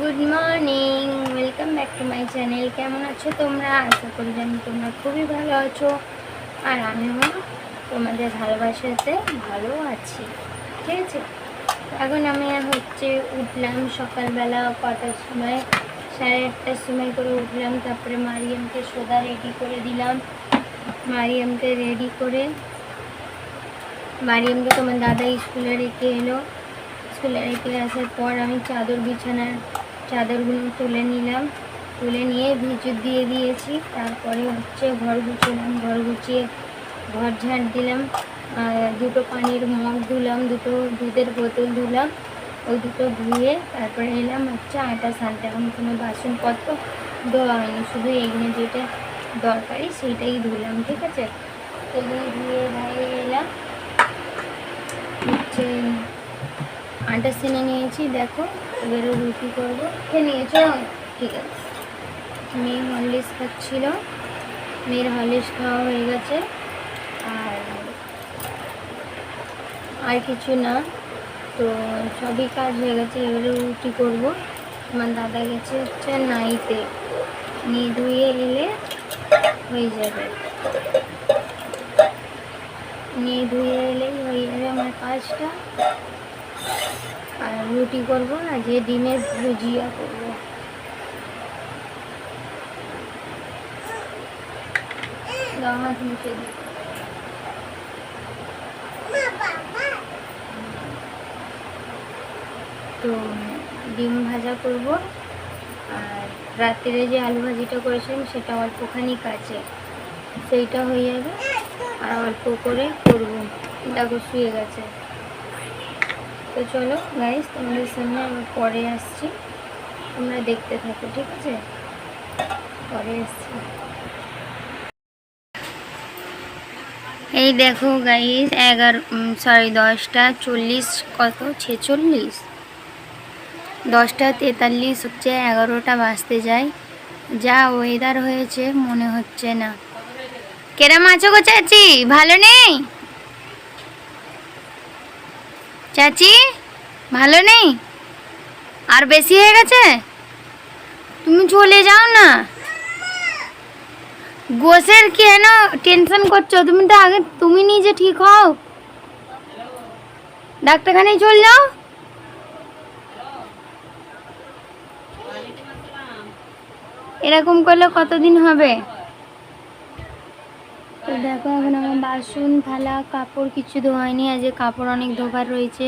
Good morning welcome back to my channel কেমন আছো তোমরা? আশা করি জানি তোমরা খুবই ভালো আছো। আর আমিও তোমাদের ভালোবাসাতে ভালো আছি। ঠিক আছে? এখন আমি হচ্ছে উঠলাম সকালবেলা কটার সময়। সাড়ে আটটার সময় করে উঠলাম, তারপরে মারিয়ামকে সোদা রেডি করে দিলাম। মারিয়ামকে রেডি করে মারিয়ামকে তোমার দাদা স্কুলে রেখে এলো। স্কুলে রেখে আসার পর আমি চাদর বিছানার চাদরগুলো তুলে নিলাম। তুলে নিয়ে ভিজুর দিয়ে দিয়েছি। তারপরে হচ্ছে ঘর গুছিলাম, ঘর গুছিয়ে ঘর ঝাঁট দিলাম। দুটো পানির মগ ধুলাম, দুটো দুধের বোতল ধুলাম। ওই দুটো ধুয়ে তারপরে এলাম হচ্ছে আটা সানতে। এখন কোনো বাসনপত্র ধোয়া হয়নি, শুধু এগুলো যেটা দরকারি সেইটাই ধুলাম, ঠিক আছে? এগুলো ধুয়ে ধায়ে এলাম। হচ্ছে আটা সিনে নিয়েছি, দেখো। এবারে রুটি করব। খেয়ে নিয়েছো? ঠিক আছে। মেয়ে হরলিক্স খাচ্ছিল। মেয়ের হরলিক্স খাওয়া হয়ে গেছে। আর আর কিছু না। তো সবই কাজ হয়ে গেছে। এবারে রুটি করব। আমার দাদা গেছে হচ্ছে নাইতে নিয়ে ধুয়ে এলে হয়ে যাবে। নিয়ে ধুয়ে এলেই হয়ে যাবে আমার কাজটা। আর রুটি করব না, যে ডিমের ভুজিয়া করব। তো ডিম ভাজা করব, আর রাত্রে যে আলু ভাজিটা করেছিলাম সেটা অল্প অল্পখানি কাছে সেইটা হয়ে যাবে। আর অল্প করে করব। দেখো শুয়ে গেছে। তো চলো গাইস তোমাদের সামনে আমি পরে আসছি। তোমরা দেখতে থাকো, ঠিক আছে? পরে আসছি। এই দেখো গাইস এগারো সরি দশটা চল্লিশ, কত? ছেচল্লিশ। দশটা তেতাল্লিশ হচ্ছে, এগারোটা বাজতে যায়। যা ওয়েদার হয়েছে, মনে হচ্ছে না। কেরাম আছো গো চাচি ভালো নেই? চাচি, ভালো নেই? আর বেশি হয়ে গেছে? তুমি চলে যাও না। গোসের কেন টেনশন করছ? তুমি তো আগে, তুমি নিজে ঠিক হও। ডাক্তারখানায় চল যাও। এরকম করলে কতদিন হবে? দেখো, এখন আমার বাসন, থালা, কাপড় কিছু ধোয়ায়নি আজ কাপড় অনেক ধোবার রয়েছে।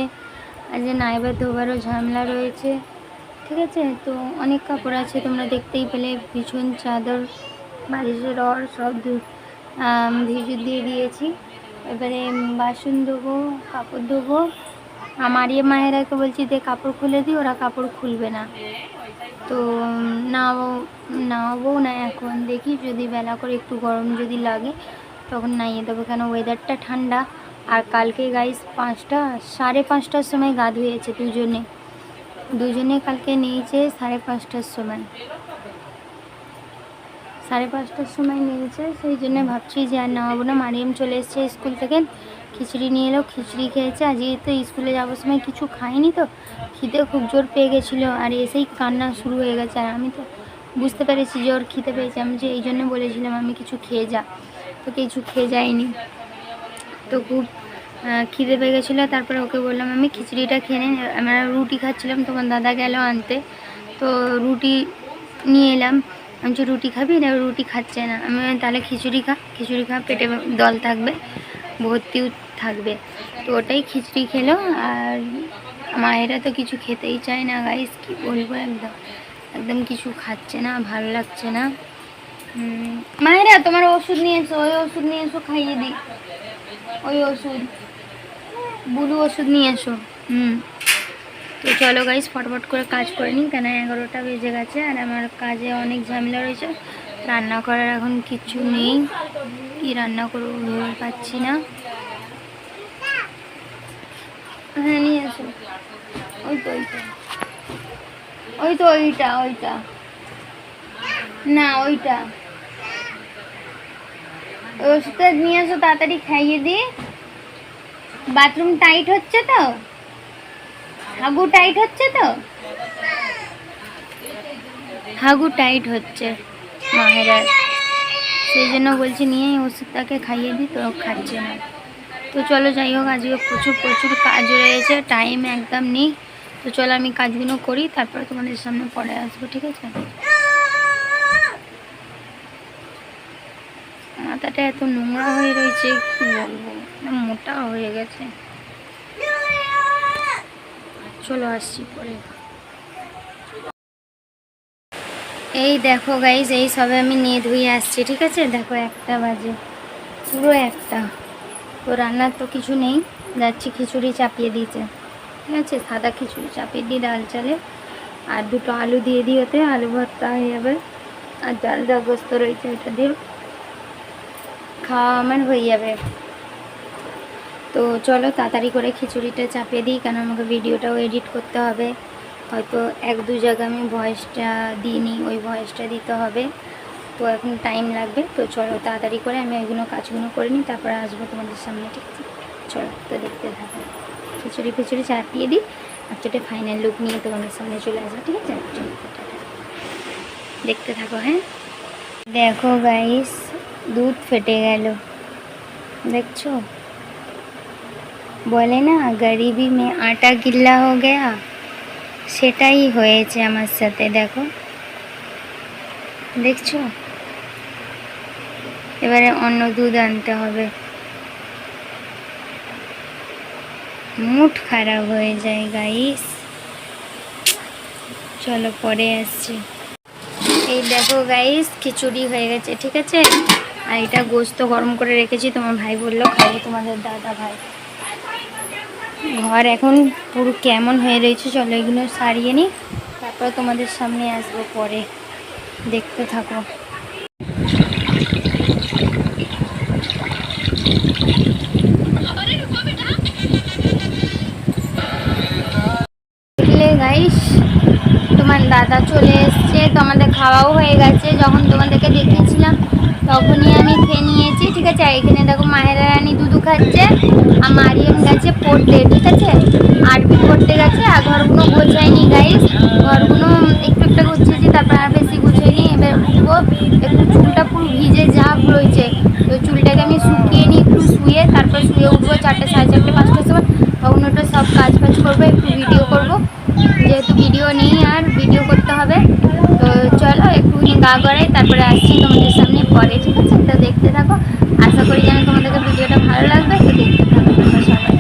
আজ নাইবার ধোবারও ঝামেলা রয়েছে। ঠিক আছে? তো অনেক কাপড় আছে, তোমরা দেখতেই পেলে। ভীষণ চাদর বালিশের রড, সব ভিজু দিয়ে দিয়েছি। এবারে বাসন ধোবো, কাপড় ধোবো। আমার ইয়ে মায়েরাকে বলছি যে কাপড় খুলে দিই ওরা কাপড় খুলবে না। তো নাও নাওবো না এখন দেখি, যদি বেলা করে একটু গরম যদি লাগে। তখন নাইয়ে দেবো কেন? ওয়েদারটা ঠান্ডা। আর কালকে গাইস পাঁচটা, সাড়ে পাঁচটার সময় গা ধুয়েছে দুজনে। দুজনে কালকে নিয়েছে সাড়ে পাঁচটার সময়। সাড়ে পাঁচটার সময় নিয়েছে, সেই জন্য ভাবছি যে আর নামাবো না। মারিয়াম চলে এসছে স্কুল থেকে। খিচড়ি নিয়ে এলো, খিচড়ি খেয়েছে। আজকে তো স্কুলে যাওয়ার সময় কিছু খাইনি তো, খিদে খুব জোর পেয়ে গেছিল। আর এসেই কান্না শুরু হয়ে গেছে। আর আমি তো বুঝতে পেরেছি যে ওর খিদে পেয়েছে। আমি যে এই জন্য বলেছিলাম আমি কিছু খেয়ে যা। তো কিছু খেয়ে যায়নি। তো খুব খিদে পেয়ে গেছিল, তারপরে ওকে বললাম, আমি খিচড়িটা খেয়ে নিন আমরা রুটি খাচ্ছিলাম তোমার দাদা গেল আনতে। তো রুটি নিয়ে এলাম। আমি যে রুটি খাবি? না, রুটি খাচ্ছে না। আমি তাহলে খিচুড়ি খা। খিচুড়ি খা পেটে দল থাকবে, ভর্তিও থাকবে। তো ওটাই খিচড়ি খেলো, আর মায়েরা তো কিছু খেতেই চায় না গাইস কি বলব একদম। একদম কিছু খাচ্ছে না, ভালো লাগছে না। মায়েরা তোমার ওষুধ নিয়ে এসো ওই ওষুধ নিয়ে এসো খাইয়ে দিই ওই ওষুধ, বুলু ওষুধ নিয়ে এসো হুম। তো চলো গাইস ফটফট করে কাজ করে নিই, কেন এগারোটা বেজে গেছে আর আমার কাজে অনেক ঝামেলা রয়েছে। রান্না করার এখন কিছু নেই। কি রান্না করব ভেবে পাচ্ছি না। হ্যাঁ নিয়ে এসো ওই তো ওইটা ওই তো, ওইটা ওইটা। না, ওইটা। ওই ওষুধটা নিয়ে এসো, তাড়াতাড়ি খাইয়ে দিই। বাথরুম টাইট হচ্ছে তো? হাগু টাইট হচ্ছে তো? হাগু টাইট হচ্ছে মাহেরার। সেই জন্য বলছি নিয়ে ওষুধটাকে খাইয়ে দিই, তো খাচ্ছে না। তো চলো যাই হোক, আজকে প্রচুর প্রচুর কাজ রয়েছে টাইম একদম নেই। তো চলো আমি কাজগুলো করি, তারপরে তোমাদের সামনে পরে আসব, ঠিক আছে? মাথাটা এত নোংরা হয়ে রয়েছে, কি বলব? মোটা হয়ে গেছে। চলো আসছি পরে। এই দেখো গাইজ এই সবে আমি নিয়ে ধুয়ে আসছি, ঠিক আছে? দেখো একটা বাজে, পুরো একটা। তো রান্নার তো কিছু নেই, যাচ্ছি খিচুড়ি চাপিয়ে দিয়েছে ঠিক আছে? সাদা খিচুড়ি চাপিয়ে দিই ডাল চালে, আর দুটো আলু দিয়ে দিই ওতে, আলু ভর্তা হয়ে যাবে, আর ডাল যা গোস্ত রয়েছে ওটা দিয়ে খাওয়া আমার হয়ে যাবে। তো চলো তাড়াতাড়ি করে খিচুড়িটা চাপিয়ে দিই কারণ আমাকে ভিডিওটাও এডিট করতে হবে। হয়তো এক দু জায়গায় আমি ভয়েসটা দিইনি, ওই ভয়েসটা দিতে হবে। তো এখন টাইম লাগবে, তো চলো তাড়াতাড়ি করে আমি ওইগুলো কাজগুলো করে নিই, তারপরে আসব তোমাদের সামনে ঠিক আছে চলো, তো দেখতে থাকো। খিচুড়ি ফিচুড়ি চাপিয়ে দিই আর চোটে ফাইনাল লুক নিয়ে তোমাদের সামনে চলে আসব, ঠিক আছে? দেখতে থাকো হ্যাঁ? দেখো গাইস দুধ ফেটে গেল। দেখছ? বলে না, গরিবি মে আটা গিল্লা হো গেয়া। সেটাই হয়েছে আমার সাথে, দেখো। দেখছ? এবারে অন্য দুধ আনতে হবে। মুড খারাপ হয়ে যায় গাইস চলো পরে আসছি। এই দেখো গাইস খিচুড়ি হয়ে গেছে, ঠিক আছে? আর এটা গোস্ত গরম করে রেখেছি। তোমার ভাই বলল, খাব তোমাদের দাদা ভাই। ঘর এখন পুরো কেমন হয়ে রয়েছে, চলো এগুলো সারিয়ে নিই। তারপর তোমাদের সামনে আসব পরে। দেখতে থাকো। গাইস তোমার দাদা চলে এসছে তো আমাদের খাওয়াও হয়ে গেছে। যখন তোমাদেরকে দেখিয়েছিলাম তখনই আমি খেয়ে নিয়েছি, ঠিক আছে? আর এখানে দেখো মায়েরা রানী দুধু খাচ্ছে, আর মারিয়াম গেছে পড়তে, ঠিক আছে? আরবি পড়তে গেছে, আর ঘরগুলো গোছায়নি গাইস ঘরগুলো একটু একটু গুছিয়েছি তারপর আর বেশি গুছাইনি এবার উঠবো, একটু চুলটা পুরো ভিজে ঝাপ রয়েছে। তো চুলটাকে আমি শুকিয়ে নিই, একটু শুয়ে, তারপর শুয়ে উঠবো চারটে, সাড়ে চারটে, পাঁচটার সময়। তখন ওটা সব কাজ ফাজ করব, একটু ভিডিও করব। যেহেতু ভিডিও নেই আর ভিডিও করতে হবে, তো চলো একটু গা গড়াই, তারপরে আসছি তোমাদের সামনে। পরে, ঠিক আছে? তো দেখতে থাকো। আশা করি যেন তোমাদেরকে ভিডিওটা ভালো লাগবে। তো দেখতে থাকো তোমরা সবাই।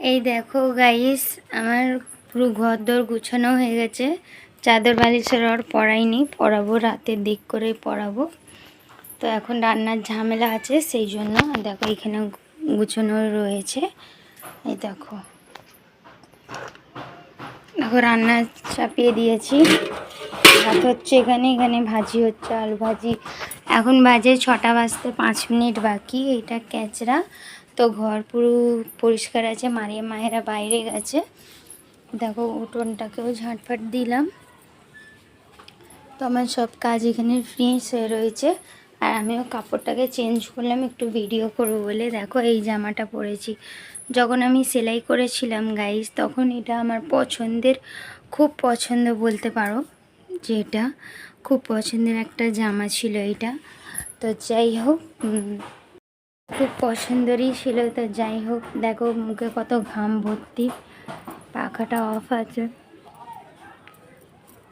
এই দেখো গাইস আমার পুরো ঘর দর গুছানো হয়ে গেছে। চাদর বালিশের আর পড়াইনি পড়াবো, রাতের দিক করে পড়াবো। তো এখন রান্নার ঝামেলা আছে, সেই জন্য দেখো এখানে গুছানো রয়েছে। এই দেখো। দেখো, রান্না চাপিয়ে দিয়েছি। ভাত হচ্ছে এখানে এখানে ভাজি হচ্ছে আলু ভাজি। এখন বাজে ছটা বাজতে পাঁচ মিনিট বাকি এইটা ক্যাচরা তো ঘর পুরো পরিষ্কার আছে মারিয়া মায়েরা বাইরে গেছে। দেখো উঠোনটাকেও ঝাঁটফাট দিলাম। তো আমার সব কাজ এখানে ফ্রিজ হয়ে রয়েছে। আর আমিও কাপড়টাকে চেঞ্জ করলাম, একটু ভিডিও করব বলে। দেখো এই জামাটা পরেছি। যখন আমি সেলাই করেছিলাম গাইস তখন এটা আমার পছন্দের, খুব পছন্দ বলতে পারো। যে এটা খুব পছন্দের একটা জামা ছিল এটা। তো যাই হোক খুব পছন্দেরই ছিল। তো যাই হোক, দেখো মুখে কত ঘাম ভর্তি, পাখাটা অফ আছে।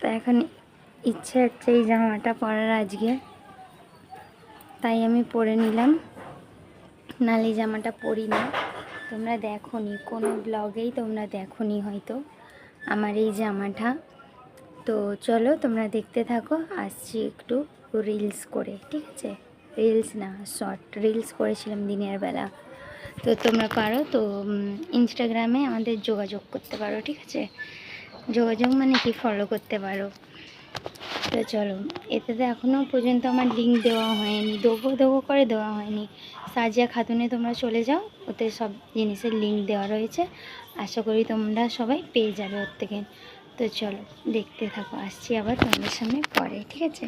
তো এখন ইচ্ছে হচ্ছে এই জামাটা পরার আজকে। তাই আমি পরে নিলাম। নালে জামাটা পরি না। তোমরা দেখো নি কোনো ব্লগেই তোমরা দেখো নি হয়তো। আমার এই জামাটা তো চলো তোমরা দেখতে থাকো, আসছি একটু রিলস করে, ঠিক আছে? রিলস না শর্ট রিলস করেছিলাম দিনের বেলা। তো তোমরা পারো, তো ইনস্টাগ্রামে আমাদের যোগাযোগ করতে পারো, ঠিক আছে? যোগাযোগ মানে কি? ফলো করতে পারো। তো চলো, এতে তো এখনও পর্যন্ত আমার লিঙ্ক দেওয়া হয়নি, দেবো দেবো করে দেওয়া হয়নি। সাজিয়া খাতুনে তোমরা চলে যাও, ওতে সব জিনিসের লিঙ্ক দেওয়া রয়েছে। আশা করি তোমরা সবাই পেয়ে যাবে ওর থেকে। তো চলো, দেখতে থাকো, আসছি আবার তোমাদের সামনে পরে, ঠিক আছে?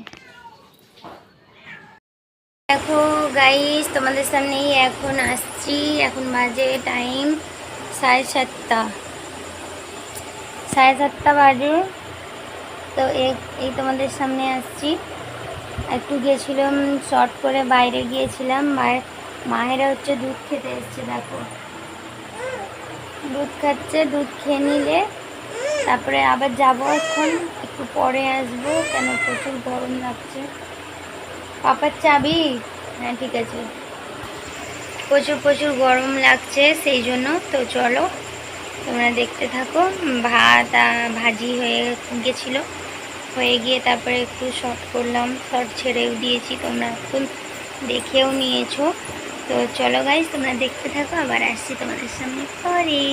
দেখো গাইস তোমাদের সামনেই এখন আসছি, এখন বাজে টাইম সাড়ে সাতটা। সাড়ে সাতটা বাজে, তো এই তোমাদের সামনে আসছি। একটু গিয়েছিলাম শর্ট করে বাইরে গিয়েছিলাম, মায়ের, মায়েরা হচ্ছে দুধ খেতে এসছে, দেখো। দুধ খাচ্ছে, দুধ খেয়ে নিলে তারপরে আবার যাব এখন, একটু পরে আসব, কেন প্রচুর গরম লাগছে। পাপার চাবি? হ্যাঁ ঠিক আছে। প্রচুর প্রচুর গরম লাগছে, সেই জন্য তো চলো, তোমরা দেখতে থাকো। ভাত ভাজি হয়ে গেছিল। হয়ে গিয়ে তারপরে একটু শর্ট করলাম শর্ট ছেড়েও দিয়েছি, তোমরা একটু দেখেও নিয়েছো। তো চলো গাইজ তোমরা দেখতে থাকো, আবার আসছি তোমাদের সামনে পরে।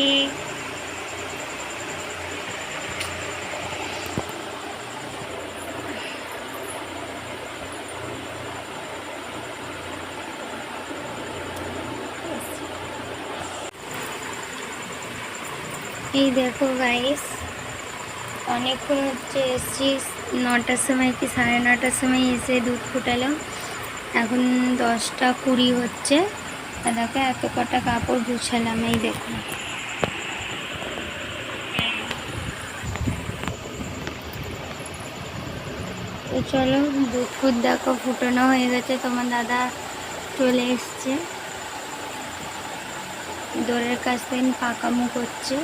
এই দেখো গাইস অনেকক্ষণ হচ্ছে এসছি, নটার সময় কি সাড়ে নটার সময় এসে দুধ ফুটালাম। এখন দশটা কুড়ি হচ্ছে। দেখো এত কটা কাপড় গুছালাম, এই দেখো। তো চলো, দুধ ফুট দেখো, ফুটানো হয়ে গেছে। তোমার দাদা চলে এসছে। দোরের কাছ থেকে পাকামো করছে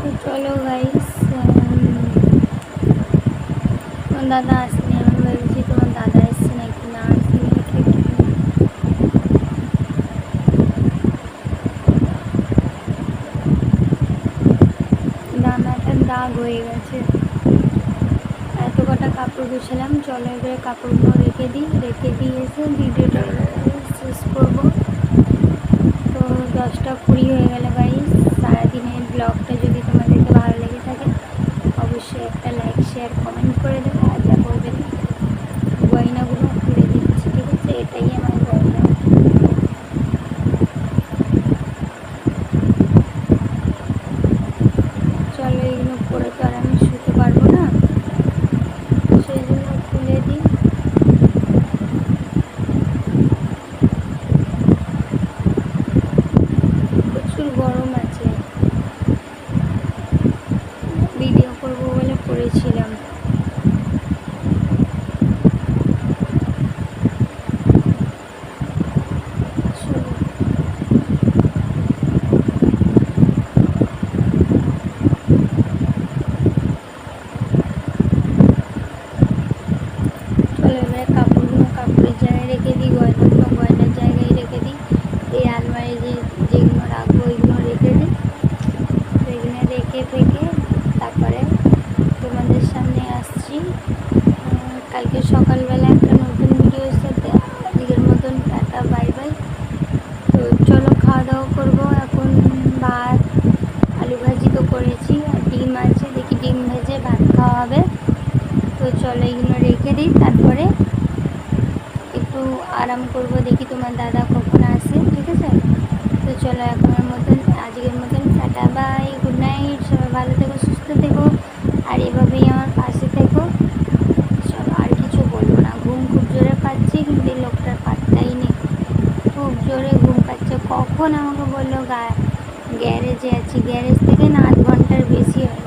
তো চলো গাইস তোমার দাদা আসেনি? আমি ভেবেছি তোমার দাদা এসছে নাকি? না আসেনি। দানাটার দাগ হয়ে গেছে। এত কটা কাপড় গুছালাম, চলো এবারে কাপড়গুলো রেখে দিই। রেখে দিয়ে এসে ভিডিওটা শেষ করব। তো দশটা কুড়ি হয়ে গেল গাইস সারাদিনের ব্লগটা যদি লেগে থাকে অবশ্যই একটা লাইক শেয়ার কমেন্ট করে দেবে আর যা করবে না গয়নাগুলো খুলে দিচ্ছি ঠিক আছে এটাই আমার গয়না চলো এগুলো পরে তো আর আমি শুতে পারব না সেই জন্য খুলে দিই প্রচুর গরম আছে ভিডিও করব বলে করেছিলাম চলো। চলো এবারে কাপড়গুলো কাপড়ের জায়গায় রেখে দিই গয়নাগুলো গয়নার জায়গায় রেখে দিই এই আলমারি যে যেগুলো রাখব ওইগুলো রেখে দিই তো এখানে রেখে থেকে তারপরে তোমাদের সামনে আসছি উম, কালকে সকালবেলা একটা নতুন ভিডিওর সাথে আজকের মতন টাটা বাই বাই তো চলো খাওয়া দাওয়া করব এখন ভাত আলু ভাজি তো করেছি আর ডিম আছে দেখি ডিম ভেজে ভাত খাওয়া হবে তো চলো এইগুলো রেখে দিই তারপরে একটু আরাম করব দেখি তোমার দাদা কখন আসে, ঠিক আছে? তো চলো এখনের মতন, আজকের মতন টাটা, বাই গুড নাইট সবাই ভালো থেকো, সুস্থ থেকো, আর এভাবেই আমার পাশে থেকো। চলো আর কিছু বলব না, ঘুম খুব জোরে পাচ্ছি, কিন্তু এই লোকটার পাত্তাই নেই। খুব জোরে ঘুম পাচ্ছে। কখন আমাকে বলল গা, গ্যারেজে আছি, গ্যারেজ থেকে না আধ ঘণ্টার বেশি হয়ে।